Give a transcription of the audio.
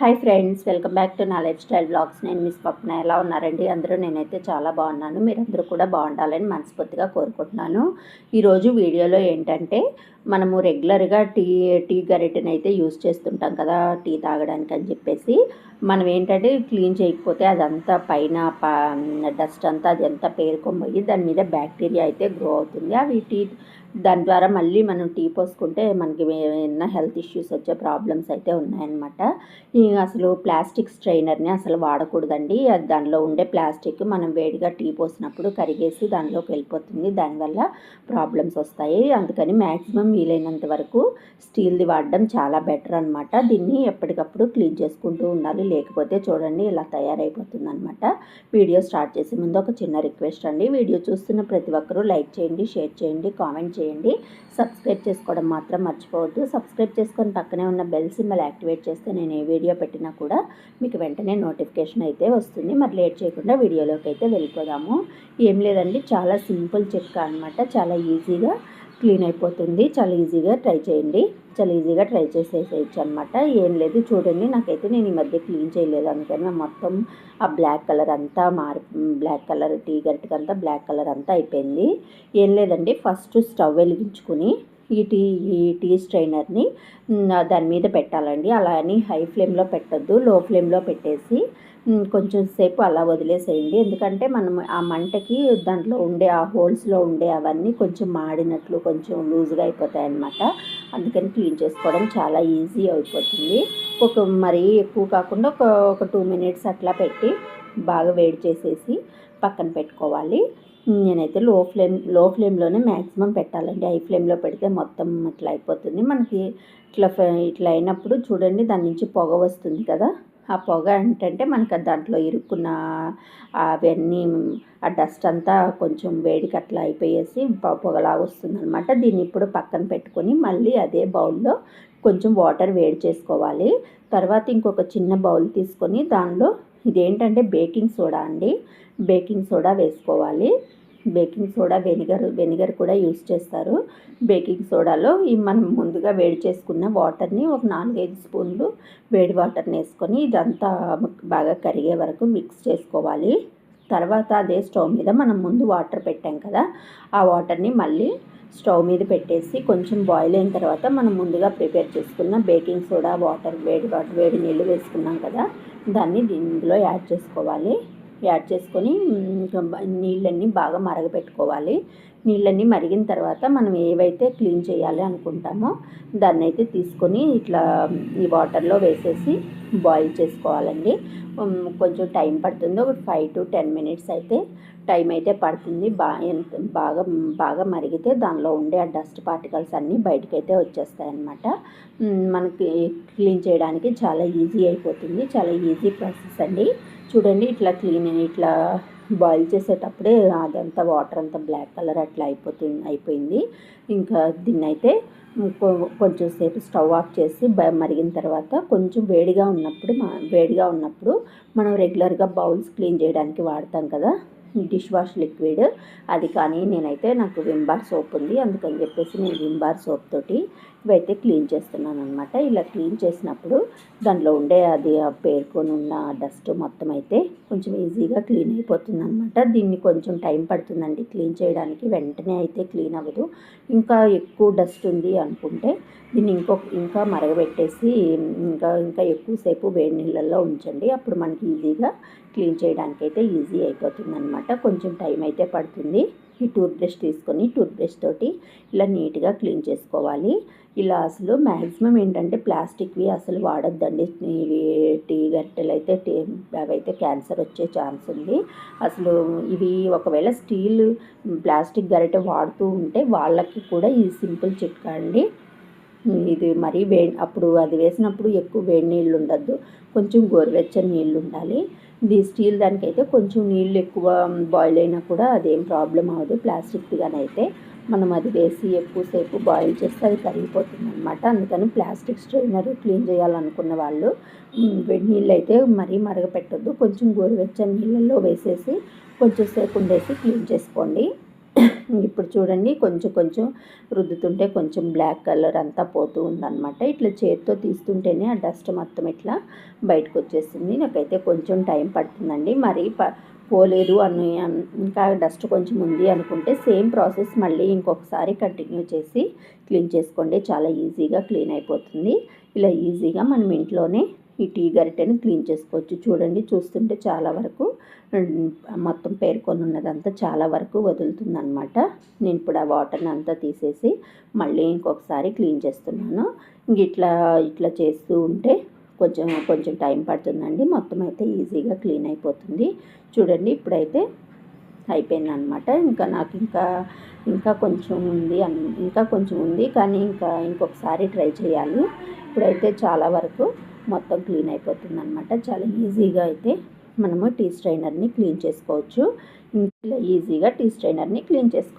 Hi friends welcome back to నా life style blogs. నేను miss పప్న ఎలా ఉన్నారండి? అందరూ నేనైతే చాలా బాగున్నాను. మీరందరూ కూడా బాగుండాలని మనస్ఫూర్తిగా కోరుకుంటున్నాను. ఈరోజు వీడియోలో ఏంటంటే మనము రెగ్యులర్గా టీ టీ గరిటెని అయితే యూస్ చేస్తుంటాం కదా టీ తాగడానికి అని చెప్పేసి. మనం ఏంటంటే క్లీన్ చేయకపోతే అదంతా పైన డస్ట్ అంతా అది ఎంత పేరుకొని దాని మీద బ్యాక్టీరియా అయితే గ్రో అవుతుంది. అవి టీ దాని ద్వారా మళ్ళీ మనం టీ పోసుకుంటే మనకి ఏమైనా హెల్త్ ఇష్యూస్ వచ్చే ప్రాబ్లమ్స్ అయితే ఉన్నాయన్నమాట. అసలు ప్లాస్టిక్ స్ట్రైనర్ని అసలు వాడకూడదండి. అది దానిలో ఉండే ప్లాస్టిక్ మనం వేడిగా టీ పోసినప్పుడు కరిగేసి దానిలోకి వెళ్ళిపోతుంది. దానివల్ల ప్రాబ్లమ్స్ వస్తాయి. అందుకని మ్యాక్సిమం వీలైనంత వరకు స్టీల్ది వాడడం చాలా బెటర్ అనమాట దీన్ని ఎప్పటికప్పుడు క్లీన్ చేసుకుంటూ ఉండాలి. లేకపోతే చూడండి ఇలా తయారైపోతుంది అనమాట వీడియో స్టార్ట్ చేసే ముందు ఒక చిన్న రిక్వెస్ట్ అండి. వీడియో చూస్తున్న ప్రతి ఒక్కరూ లైక్ చేయండి షేర్ చేయండి కామెంట్ చేయండి. సబ్స్క్రైబ్ చేసుకోవడం మాత్రం మర్చిపోవద్దు. సబ్స్క్రైబ్ చేసుకొని పక్కనే ఉన్న బెల్ సింబల్ యాక్టివేట్ చేస్తే నేను ఏ వీడియో పెట్టినా కూడా మీకు వెంటనే నోటిఫికేషన్ అయితే వస్తుంది. మరి లేట్ చేయకుండా వీడియోలోకి అయితే వెళ్ళిపోదాము. ఏం లేదండి చాలా సింపుల్ చెక్క అనమాట చాలా ఈజీగా క్లీన్ అయిపోతుంది. చాలా ఈజీగా ట్రై చేయండి. చాలా ఈజీగా ట్రై చేసేసేయచ్చు అనమాట ఏం లేదు చూడండి. నాకైతే నేను ఈ మధ్య క్లీన్ చేయలేదు అందుకని మొత్తం ఆ బ్లాక్ కలర్ అంతా మారి బ్లాక్ కలర్ టీ గర్ట్కి అంతా బ్లాక్ కలర్ అంతా అయిపోయింది. ఏం లేదండి ఫస్ట్ స్టవ్ వెలిగించుకుని ఈ టీ ఈ టీ స్ట్రైనర్ని దాని మీద పెట్టాలండి. అలా అని హై ఫ్లేమ్లో పెట్టద్దు లో ఫ్లేమ్లో పెట్టేసి కొంచెం సేపు అలా వదిలేసేయండి. ఎందుకంటే మనం ఆ మంటకి దాంట్లో ఉండే ఆ హోల్స్లో ఉండే అవన్నీ కొంచెం మాడినట్లు కొంచెం లూజ్గా అయిపోతాయి అన్నమాట అందుకని క్లీన్ చేసుకోవడం చాలా ఈజీ అయిపోతుంది. ఒక మరీ ఎక్కువ కాకుండా ఒక ఒక టూ మినిట్స్ అట్లా పెట్టి బాగా వేడి చేసేసి పక్కన పెట్టుకోవాలి. నేనైతే లో ఫ్లేమ్లో ఫ్లేమ్లోనే మ్యాక్సిమం పెట్టాలండి. హై ఫ్లేమ్లో పెడితే మొత్తం ఇట్లా అయిపోతుంది. మనకి ఇట్లా ఇట్లా అయినప్పుడు చూడండి దాని నుంచి పొగ వస్తుంది కదా. ఆ పొగ ఏంటంటే మనకి దాంట్లో ఇరుక్కున్న అవన్నీ ఆ డస్ట్ అంతా కొంచెం వేడికి అట్లా అయిపోయేసి పొగలాగా వస్తుంది అనమాట దీన్ని ఇప్పుడు పక్కన పెట్టుకొని మళ్ళీ అదే బౌల్లో కొంచెం వాటర్ వేడి చేసుకోవాలి. తర్వాత ఇంకొక చిన్న బౌల్ తీసుకొని దానిలో ఇదేంటంటే బేకింగ్ సోడా అండి. బేకింగ్ సోడా వేసుకోవాలి. బేకింగ్ సోడా వెనిగర్ వెనిగర్ కూడా యూస్ చేస్తారు. బేకింగ్ సోడాలో ఈ మనం ముందుగా వేడి చేసుకున్న వాటర్ని ఒక నాలుగైదు స్పూన్లు వేడి వాటర్ని వేసుకొని ఇదంతా బాగా కరిగే వరకు మిక్స్ చేసుకోవాలి. తర్వాత అదే స్టవ్ మీద మనం ముందు వాటర్ పెట్టాం కదా ఆ వాటర్ని మళ్ళీ స్టవ్ మీద పెట్టేసి కొంచెం బాయిల్ అయిన తర్వాత మనం ముందుగా ప్రిపేర్ చేసుకున్న బేకింగ్ సోడా వాటర్ వేడి వాటర్ వేడి నీళ్ళు వేసుకున్నాం కదా దాన్ని దీనిలో యాడ్ చేసుకోవాలి. యాడ్ చేసుకొని నీళ్ళన్నీ బాగా మరగపెట్టుకోవాలి. నీళ్ళన్నీ మరిగిన తర్వాత మనం ఏవైతే క్లీన్ చేయాలి అనుకుంటామో దాన్ని అయితే తీసుకొని ఇట్లా ఈ వాటర్లో వేసేసి బాయిల్ చేసుకోవాలండి. కొంచెం టైం పడుతుంది. ఒక ఫైవ్ టు టెన్ మినిట్స్ అయితే టైం అయితే పడుతుంది. బాగా ఎంత బాగా బాగా మరిగితే దానిలో ఉండే ఆ డస్ట్ పార్టికల్స్ అన్నీ బయటకైతే వచ్చేస్తాయన్నమాట. మనకి క్లీన్ చేయడానికి చాలా ఈజీ అయిపోతుంది. చాలా ఈజీ ప్రాసెస్ అండి. చూడండి ఇట్లా క్లీన్ ఇట్లా బాయిల్ చేసేటప్పుడే అదంతా వాటర్ అంతా బ్లాక్ కలర్ అట్లా అయిపోతుంది అయిపోయింది. ఇంకా దీన్ని అయితే కొంచెం సేపు స్టవ్ ఆఫ్ చేసి మరిగిన తర్వాత కొంచెం వేడిగా ఉన్నప్పుడు వేడిగా ఉన్నప్పుడు మనం రెగ్యులర్గా బౌల్స్ క్లీన్ చేయడానికి వాడతాం కదా. Dish wash liquid. అది కానీ నేనైతే నాకు వింబార్ సోప్ ఉంది. అందుకని చెప్పేసి నేను వింబార్ సోప్ తోటి ఇవైతే క్లీన్ చేస్తున్నాను అనమాట ఇలా క్లీన్ చేసినప్పుడు దాంట్లో ఉండే అది పేర్కొని ఉన్న డస్ట్ మొత్తం అయితే కొంచెం ఈజీగా క్లీన్ అయిపోతుంది అనమాట దీన్ని కొంచెం టైం పడుతుందండి. క్లీన్ చేయడానికి వెంటనే అయితే క్లీన్ అవ్వదు. ఇంకా ఎక్కువ డస్ట్ ఉంది అనుకుంటే దీన్ని ఇంకో ఇంకా మరగబెట్టేసి ఇంకా ఇంకా ఎక్కువసేపు వేడి నీళ్ళల్లో ఉంచండి. అప్పుడు మనకి ఈజీగా క్లీన్ చేయడానికి అయితే ఈజీ అయిపోతుంది అనమాట కొంచెం టైం అయితే పడుతుంది. ఈ టూత్ బ్రష్ తీసుకొని టూత్ బ్రష్ తోటి ఇలా నీట్గా క్లీన్ చేసుకోవాలి. ఇలా అసలు మ్యాక్సిమం ఏంటంటే ప్లాస్టిక్వి అసలు వాడొద్దండి. ఇవి టీ గరిటెలు అయితే టీ అవైతే క్యాన్సర్ వచ్చే ఛాన్స్ ఉంది. అసలు ఇవి ఒకవేళ స్టీల్ ప్లాస్టిక్ గరిటె వాడుతూ ఉంటే వాళ్ళకి కూడా ఈ సింపుల్ చిట్కా అండి. ఇది మరీ వే అప్పుడు అది వేసినప్పుడు ఎక్కువ వేడి నీళ్ళు ఉండద్దు. కొంచెం గోరువెచ్చని నీళ్ళు ఉండాలి. ఇది స్టీల్ దానికైతే కొంచెం నీళ్ళు ఎక్కువ బాయిల్ అయినా కూడా అదేం ప్రాబ్లం అవ్వదు. ప్లాస్టిక్గానైతే మనం అది వేసి ఎక్కువసేపు బాయిల్ చేస్తే అది కరిగిపోతుంది అనమాట అందుకని ప్లాస్టిక్ స్ట్రైనర్ క్లీన్ చేయాలనుకున్న వాళ్ళు వేడి నీళ్ళు అయితే మరీ మరగపెట్టద్దు. కొంచెం గోరువెచ్చని నీళ్ళల్లో వేసేసి కొంచెం సేపు ఉండేసి క్లీన్ చేసుకోండి. ఇప్పుడు చూడండి కొంచెం కొంచెం రుద్దుతుంటే కొంచెం బ్లాక్ కలర్ అంతా పోతూ ఉందన్నమాట. ఇట్లా చేతితో తీస్తుంటేనే ఆ డస్ట్ మొత్తం ఇట్లా బయటకు వచ్చేసింది నాకైతే కొంచెం టైం పడుతుందండి. మరి ప పోలేదు అని ఇంకా డస్ట్ కొంచెం ఉంది అనుకుంటే సేమ్ ప్రాసెస్ మళ్ళీ ఇంకొకసారి కంటిన్యూ చేసి క్లీన్ చేసుకోండి. చాలా ఈజీగా క్లీన్ అయిపోతుంది. ఇలా ఈజీగా మనం ఇంట్లోనే ఈ టీ గరిటెని క్లీన్ చేసుకోవచ్చు. చూడండి చూస్తుంటే చాలా వరకు మొత్తం పేరుకొని ఉన్నదంతా చాలా వరకు వదులుతుందనమాట నేను ఇప్పుడు ఆ వాటర్ని అంతా తీసేసి మళ్ళీ ఇంకొకసారి క్లీన్ చేస్తున్నాను. ఇట్లా ఇట్లా చేస్తూ ఉంటే కొంచెం కొంచెం టైం పడుతుందండి. మొత్తం అయితే ఈజీగా క్లీన్ అయిపోతుంది. చూడండి ఇప్పుడైతే అయిపోయింది అనమాట ఇంకా నాకు ఇంకా ఇంకా కొంచెం ఉంది ఇంకా కొంచెం ఉంది. కానీ ఇంకా ఇంకొకసారి ట్రై చేయాలి. ఇప్పుడైతే చాలా వరకు మొత్తం క్లీన్ అయిపోతుంది అనమాట చాలా ఈజీగా అయితే మనము టీ స్ట్రైనర్ని క్లీన్ చేసుకోవచ్చు. ఇలా ఈజీగా టీ స్ట్రైనర్ని క్లీన్ చేసుకోవచ్చు